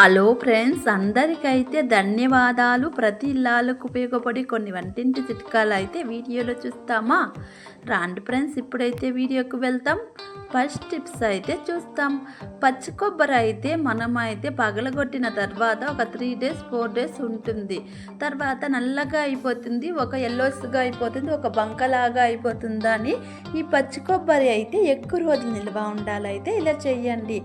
Hello friends అందరికైతే ధన్యవాదాలు. ప్రతి ఇల్లాలకు ఉపయోగపడి కొన్ని వంటింటి చిట్కాలు అయితే వీడియోలో చూస్తామా? రాండి ఫ్రెండ్స్ ఇప్పుడైతే వీడియోకి వెళ్తాం. ఫస్ట్ టిప్స్ అయితే చూస్తాం. పచ్చి కొబ్బరి అయితే మనం అయితే పగలగొట్టిన తర్వాత ఒక త్రీ డేస్ ఫోర్ డేస్ ఉంటుంది. తర్వాత నల్లగా అయిపోతుంది ఒక ఎల్లోస్గా అయిపోతుంది ఒక బంకలాగా అయిపోతుందని ఈ పచ్చి కొబ్బరి అయితే ఎక్కువ రోజులు నిల్వ ఉండాలైతే ఇలా చేయండి.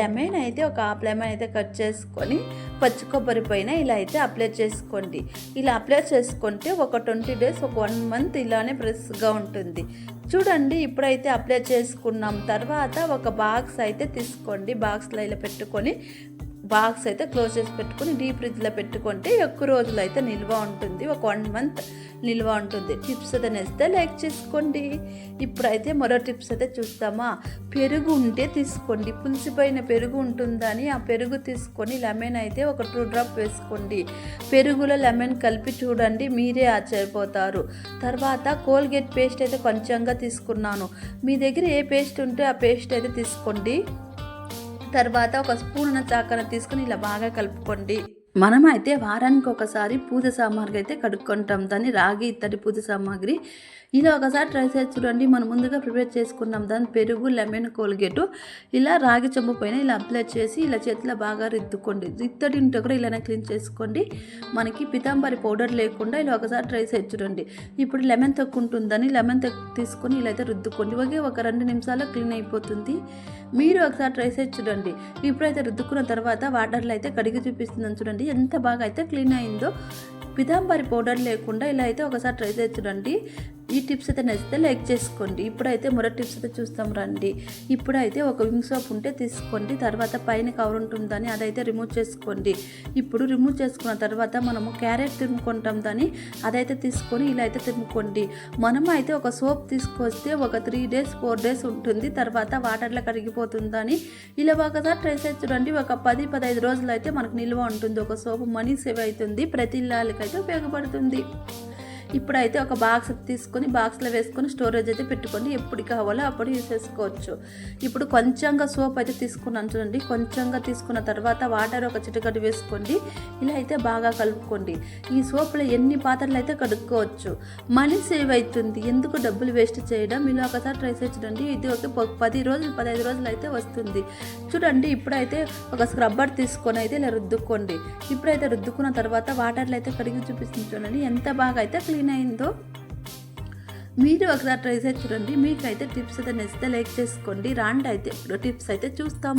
లెమన్ అయితే ఒక హాఫ్ లెమన్ అయితే కట్ చేసుకొని పచ్చి కొబ్బరి పైన ఇలా అయితే అప్లై చేసుకోండి. ఇలా అప్లై చేసుకుంటే ఒక ట్వంటీ డేస్ ఒక వన్ మంత్ ఇలానే ఫ్రెష్గా ఉంటుంది. చూడండి ఇప్పుడైతే అప్లై చేసుకున్నాం. తర్వాత ఒక బాక్స్ అయితే తీసుకోండి. బాక్స్లో ఇలా పెట్టుకొని బాక్స్ అయితే క్లోజ్ చేసి పెట్టుకొని డీప్ ఫ్రిడ్జ్లో పెట్టుకుంటే ఎక్కువ రోజులు అయితే నిల్వ ఉంటుంది. ఒక వన్ మంత్ నిల్వ ఉంటుంది. టిప్స్ అయితే నేస్తే లైక్ చేసుకోండి. ఇప్పుడైతే మరో టిప్స్ అయితే చూస్తామా పెరుగు ఉంటే తీసుకోండి. పులిసిపోయిన పెరుగు ఉంటుందని ఆ పెరుగు తీసుకొని లెమన్ అయితే ఒక టూ డ్రాప్ వేసుకోండి. పెరుగులో లెమన్ కలిపి చూడండి మీరే ఆశ్చర్యపోతారు. తర్వాత కోల్గేట్ పేస్ట్ అయితే కొంచెంగా తీసుకున్నాను. మీ దగ్గర ఏ పేస్ట్ ఉంటే ఆ పేస్ట్ అయితే తీసుకోండి. తర్వాత ఒక స్పూన్ చాకన తీసుకుని ఇలా బాగా కలుపుకోండి. మనం అయితే వారానికి ఒకసారి పూజ సామాగ్రి అయితే కడుక్కుంటాం. దాన్ని రాగి ఇత్తడి పూజ సామాగ్రి. ఇలా ఒకసారి ట్రై చేసి చూడండి. మనం ముందుగా ప్రిపేర్ చేసుకున్నాం. దాని పెరుగు లెమన్ కోల్గేటు ఇలా రాగి చెంబు పైన ఇలా అప్లై చేసి ఇలా చేతిలో బాగా రిద్దుకోండి. ఇత్తడి ఉంటే కూడా ఇలానే క్లీన్ చేసుకోండి. మనకి పితాంబరి పౌడర్ లేకుండా ఇలా ఒకసారి ట్రై చేసి చూడండి. ఇప్పుడు లెమన్ తక్కువ ఉంటుందని లెమన్ తక్కువ తీసుకొని ఇలా అయితే రుద్దుకోండి. ఒకే ఒక రెండు నిమిషాల్లో క్లీన్ అయిపోతుంది. మీరు ఒకసారి ట్రై చేసి చూడండి. ఇప్పుడైతే రుద్దుకున్న తర్వాత వాటర్లో అయితే కడిగి చూపిస్తుందని చూడండి. ఎంత బాగా అయితే క్లీన్ అయిందో. పితాంబరి పౌడర్ లేకుండా ఇలా అయితే ఒకసారి ట్రై చేసి చూడండి. ఈ టిప్స్ అయితే నచ్చితే లైక్ చేసుకోండి. ఇప్పుడైతే మరో టిప్స్ అయితే చూస్తాం రండి. ఇప్పుడైతే ఒక వింగ్ సోప్ ఉంటే తీసుకోండి. తర్వాత పైన కవర్ ఉంటుందని అదైతే రిమూవ్ చేసుకోండి. ఇప్పుడు రిమూవ్ చేసుకున్న తర్వాత మనము క్యారెట్ తిరుముకుంటాం దాన్ని. అదైతే తీసుకొని ఇలా అయితే తిరుముకోండి మనం అయితే ఒక సోప్ తీసుకొస్తే ఒక త్రీ డేస్ ఫోర్ డేస్ ఉంటుంది. తర్వాత వాటర్లో కరిగిపోతుందని ఇలా ఒకసారి ట్రై చేసి చూడండి. ఒక పది పదహైదు రోజులు అయితే మనకు నిల్వ ఉంటుంది. ఒక సోపు మనీ సేవ్ అవుతుంది. ప్రతి ఇళ్ళకి ఉపయోగపడుతుంది. ఇప్పుడైతే ఒక బాక్స్ తీసుకొని బాక్స్లో వేసుకొని స్టోరేజ్ అయితే పెట్టుకోండి. ఎప్పుడు కావాలో అప్పుడు యూస్ చేసుకోవచ్చు. ఇప్పుడు కొంచెంగా సోప్ అయితే తీసుకున్నాను చూడండి. కొంచెంగా తీసుకున్న తర్వాత వాటర్ ఒక చిటికటి వేసుకోండి. ఇలా అయితే బాగా కలుపుకోండి. ఈ సోప్లో ఎన్ని పాత్రలు అయితే కడుక్కోవచ్చు. మనీ సేవ్ అవుతుంది. ఎందుకు డబ్బులు వేస్ట్ చేయడం? ఇలా ఒకసారి ట్రై చేయండి ఇది ఒక పది రోజులు పదహైదు రోజులు అయితే వస్తుంది. చూడండి ఇప్పుడైతే ఒక స్క్రబ్బర్ తీసుకొని అయితే ఇలా రుద్దుకోండి. ఇప్పుడైతే రుద్దుకున్న తర్వాత వాటర్లో అయితే కడిగి చూపిస్తుంది చూడండి. ఎంత బాగా అయితే క్లీన్ అయిందో మీరు ఒకసారి ట్రై చేసి చూడండి. మీకైతే టిప్స్ అయితే నచ్చితే లైక్ చేసుకోండి. రాండి అయితే టిప్స్ అయితే చూస్తాం.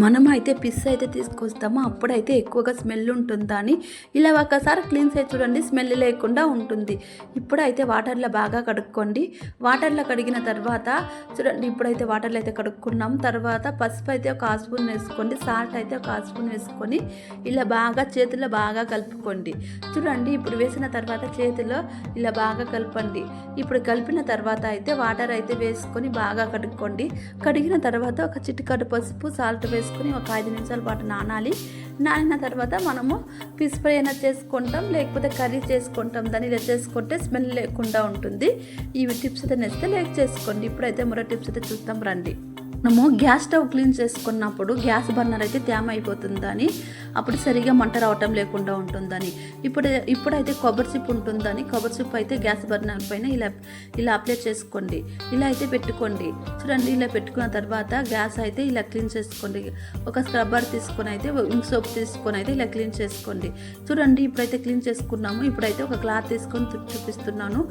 మనం అయితే పిస్ అయితే తీసుకొస్తామో? అప్పుడైతే ఎక్కువగా స్మెల్ ఉంటుందా అని ఇలా ఒకసారి క్లీన్ చేసి చూడండి స్మెల్ లేకుండా ఉంటుంది. ఇప్పుడైతే వాటర్లో బాగా కడుక్కోండి. వాటర్లో కడిగిన తర్వాత చూడండి ఇప్పుడైతే వాటర్లో అయితే కడుక్కున్నాం. తర్వాత పసుపు అయితే ఒక స్పూన్ వేసుకోండి. సాల్ట్ అయితే ఒక స్పూన్ వేసుకొని ఇలా బాగా చేతిలో బాగా కలుపుకోండి. చూడండి ఇప్పుడు వేసిన తర్వాత చేతిలో ఇలా బాగా కలపండి. ఇప్పుడు కలిపిన తర్వాత అయితే వాటర్ అయితే వేసుకొని బాగా కడుక్కోండి. కడిగిన తర్వాత ఒక చిటికడు పసుపు సాల్ట్ వేసుకుని ఒక ఐదు నిమిషాల పాటు నానాలి. నానిన తర్వాత మనము ఫిష్ ఫ్రై అయినా చేసుకుంటాం లేకపోతే కర్రీ చేసుకుంటాం. దాన్ని ఇలా చేసుకుంటే స్మెల్ లేకుండా ఉంటుంది. ఇవి టిప్స్ అయితే నేస్తే లేక చేసుకోండి. ఇప్పుడైతే మరో టిప్స్ అయితే చూస్తాం రండి. మనము గ్యాస్ స్టవ్ క్లీన్ చేసుకున్నప్పుడు గ్యాస్ బర్నర్ అయితే తేమ అయిపోతుందని అప్పుడు సరిగా మంట రావటం లేకుండా ఉంటుందని. ఇప్పుడు ఇప్పుడైతే కొబ్బరి చిప్ ఉంటుందని కొబ్బరి చిప్ అయితే గ్యాస్ బర్నర్ పైన ఇలా ఇలా అప్లై చేసుకోండి. ఇలా అయితే పెట్టుకోండి. చూడండి ఇలా పెట్టుకున్న తర్వాత గ్యాస్ అయితే ఇలా క్లీన్ చేసుకోండి. ఒక స్క్రబ్బర్ తీసుకొని అయితే ఇంక్ సోప్ తీసుకొని అయితే ఇలా క్లీన్ చేసుకోండి. చూడండి ఇప్పుడైతే క్లీన్ చేసుకున్నాము. ఇప్పుడైతే ఒక క్లాత్ తీసుకొని చూపిస్తున్నాను.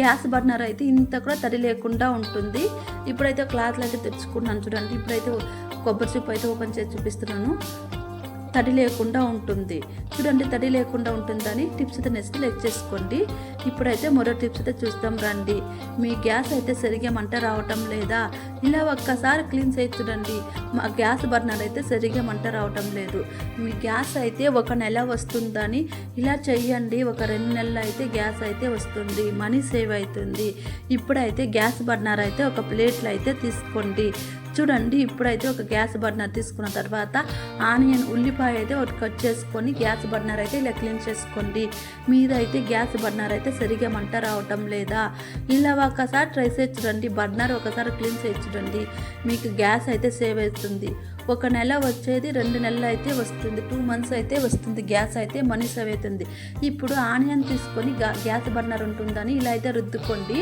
గ్యాస్ బర్నర్ అయితే ఇంత కూడా తడి లేకుండా ఉంటుంది. ఇప్పుడైతే క్లాత్లు అయితే తెచ్చుకున్నాను. చూడండి ఇప్పుడైతే కొబ్బరి చిప్ అయితే ఓపెన్ చేసి చూపిస్తున్నాను. తడి లేకుండా ఉంటుంది. చూడండి తడి లేకుండా ఉంటుందని టిప్స్ అయితే నెక్స్ట్ లెక్ చేసుకోండి. ఇప్పుడైతే మరో టిప్స్ అయితే చూస్తాం రండి. మీ గ్యాస్ అయితే సరిగా మంట రావటం లేదా? ఇలా ఒక్కసారి క్లీన్ చేసి చూడండి. మా గ్యాస్ బర్నర్ అయితే సరిగా మంట రావటం లేదు. మీ గ్యాస్ అయితే ఒక నెల వస్తుందని ఇలా చెయ్యండి. ఒక రెండు నెలలు అయితే గ్యాస్ అయితే వస్తుంది. మనీ సేవ్ అవుతుంది. ఇప్పుడైతే గ్యాస్ బర్నర్ అయితే ఒక ప్లేట్లో అయితే తీసుకోండి. చూడండి ఇప్పుడైతే ఒక గ్యాస్ బర్నర్ తీసుకున్న తర్వాత ఆనియన్ ఉల్లిపాయ అయితే ఒకటి కట్ చేసుకొని గ్యాస్ బర్నర్ అయితే ఇలా క్లీన్ చేసుకోండి. మీదైతే గ్యాస్ బర్నర్ అయితే సరిగా మంట రావటం లేదా? ఇలా ఒకసారి ట్రై చేసి చూడండి బర్నర్ ఒకసారి క్లీన్ చేసి చూడండి. మీకు గ్యాస్ అయితే సేవ్ అవుతుంది. ఒక నెల వచ్చేది రెండు నెలలు అయితే వస్తుంది టూ మంత్స్ అయితే వస్తుంది గ్యాస్ అయితే మనీ సేవ్ అవుతుంది. ఇప్పుడు ఆనియన్ తీసుకొని గ్యాస్ బర్నర్ ఉంటుందని ఇలా అయితే రుద్దుకోండి.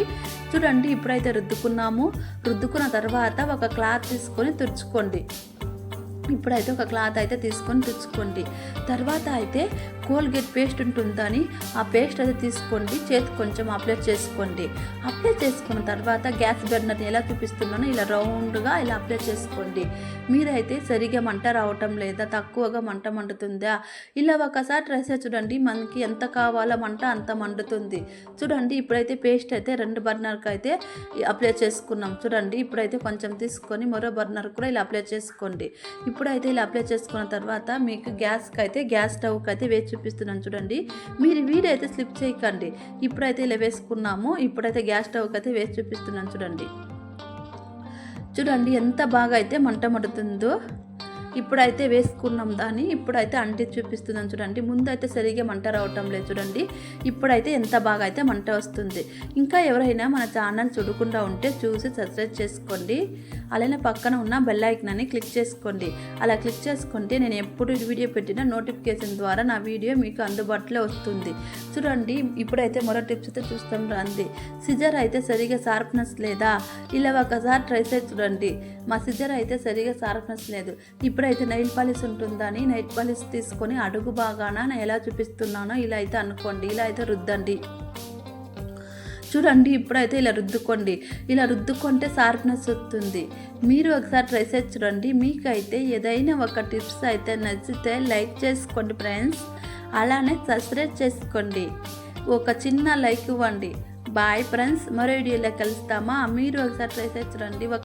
చూడండి ఇప్పుడైతే రుద్దుకున్నాము. రుద్దుకున్న తర్వాత ఒక క్లాత్ తీసుకొని తుడుచుకోండి. ఇప్పుడైతే ఒక క్లాత్ అయితే తీసుకొని తుడుచుకోండి. తర్వాత అయితే కోల్గేట్ పేస్ట్ ఉంటుందని ఆ పేస్ట్ అయితే తీసుకోండి. చేతి కొంచెం అప్లై చేసుకోండి. అప్లై చేసుకున్న తర్వాత గ్యాస్ బర్నర్ని ఎలా చూపిస్తున్నానో ఇలా రౌండ్గా ఇలా అప్లై చేసుకోండి. మీరైతే సరిగా మంట రావటం లేదా తక్కువగా మంట మండుతుందా? ఇలా ఒకసారి ట్రై చేసి చూడండి. మనకి ఎంత కావాలో మంట అంత మండుతుంది. చూడండి ఇప్పుడైతే పేస్ట్ అయితే రెండు బర్నర్కి అయితే అప్లై చేసుకున్నాం. చూడండి ఇప్పుడైతే కొంచెం తీసుకొని మరో బర్నర్ కూడా ఇలా అప్లై చేసుకోండి. ఇప్పుడైతే ఇలా అప్లై చేసుకున్న తర్వాత మీకు గ్యాస్కి అయితే గ్యాస్ స్టవ్కి అయితే వేచి చూపిస్తున్నాను చూడండి. మీరు వీడైతే స్లిప్ చేయకండి. ఇప్పుడైతే ఇలా వేసుకున్నాము. ఇప్పుడైతే గ్యాస్ స్టవ్కి అయితే వేసి చూపిస్తున్నాను చూడండి. చూడండి ఎంత బాగా అయితే మంట మడుతుందో. ఇప్పుడైతే వేసుకున్నాం దాన్ని ఇప్పుడైతే అంటి చూపిస్తుందని చూడండి. ముందు అయితే సరిగా మంట రావటం లేదు చూడండి. ఇప్పుడైతే ఎంత బాగా అయితే మంట వస్తుంది. ఇంకా ఎవరైనా మన ఛానల్ చూడకుండా ఉంటే చూసి సబ్స్క్రైబ్ చేసుకోండి. అలానే పక్కన ఉన్న బెల్ ఐకనాన్ని క్లిక్ చేసుకోండి. అలా క్లిక్ చేసుకుంటే నేను ఎప్పుడు వీడియో పెట్టినా నోటిఫికేషన్ ద్వారా నా వీడియో మీకు అందుబాటులో వస్తుంది. చూడండి ఇప్పుడైతే మరో టిప్స్ అయితే చూస్తాం రండి. సిజర్ అయితే సరిగా షార్ప్నెస్ లేదా? ఇలా ఒకసారి ట్రై చేసి చూడండి. మా సిజర్ అయితే సరిగా షార్ప్నెస్ లేదు. ఇప్పుడైతే నైల్ పాలిష్ ఉంటుందని నైల్ పాలిష్ తీసుకొని అడుగు బాగాన నేను ఎలా చూపిస్తున్నానో ఇలా అయితే అనుకోండి ఇలా అయితే రుద్దండి. చూడండి ఇప్పుడైతే ఇలా రుద్దుకోండి. ఇలా రుద్దుకుంటే షార్ప్నెస్ వస్తుంది. మీరు ఒకసారి ట్రై చేసి చూడండి. మీకైతే ఏదైనా ఒక టిప్స్ అయితే నచ్చితే లైక్ చేసుకోండి ఫ్రెండ్స్. అలానే సబ్స్క్రైబ్ చేసుకోండి. ఒక చిన్న లైక్ ఇవ్వండి. Bye friends. మరో వీడియోలో కలుస్తామా? మీరు ఒకసారి ట్రై చేసి చూడండి.